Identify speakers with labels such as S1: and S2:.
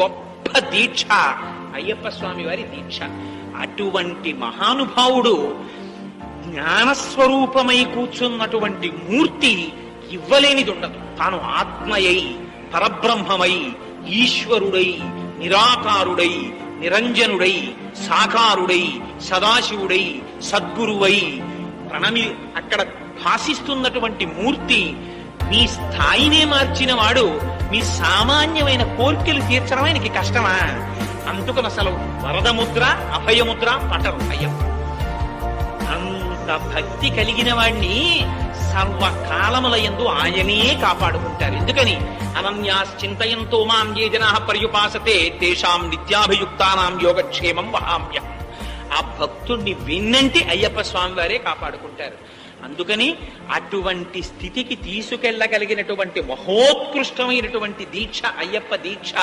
S1: గొప్ప దీక్ష. అయ్యప్ప స్వామి వారి దీక్ష. అటువంటి మహానుభావుడు జ్ఞానస్వరూపమై కూర్చున్నటువంటి మూర్తి ఇవ్వలేనిది ఉండదు. తాను ఆత్మయై పరబ్రహ్మమై ఈశ్వరుడై నిరాకారుడై నిరంజనుడై సాకారుడై సదాశివుడై సద్గురువై. ప్రణమి అక్కడ భాసిస్తున్నటువంటి మూర్తి మీ స్థాయినే మార్చిన వాడు మీ సామాన్యమైన కోర్కెలు తీర్చడం ఆయనకి కష్టమా? అందుకని అసలు వరదముద్ర అభయముద్ర పటరు అయ్యప్ప అంత భక్తి కలిగిన వాణ్ణి సర్వకాలముల ఎందు ఆయనే కాపాడుకుంటారు. ఎందుకని? అనన్యాశ్చింతయంతో మాం ఏ జనా పర్యుపాసతే తేషాం నిత్యాభియుక్తానాం యోగక్షేమం వహామ్య ఆ భక్తుణ్ణి విన్నంటి అయ్యప్ప స్వామి వారే కాపాడుకుంటారు. అందుకని అటువంటి స్థితికి తీసుకెళ్ళగలిగినటువంటి మహోత్కృష్టమైనటువంటి దీక్ష అయ్యప్ప దీక్ష.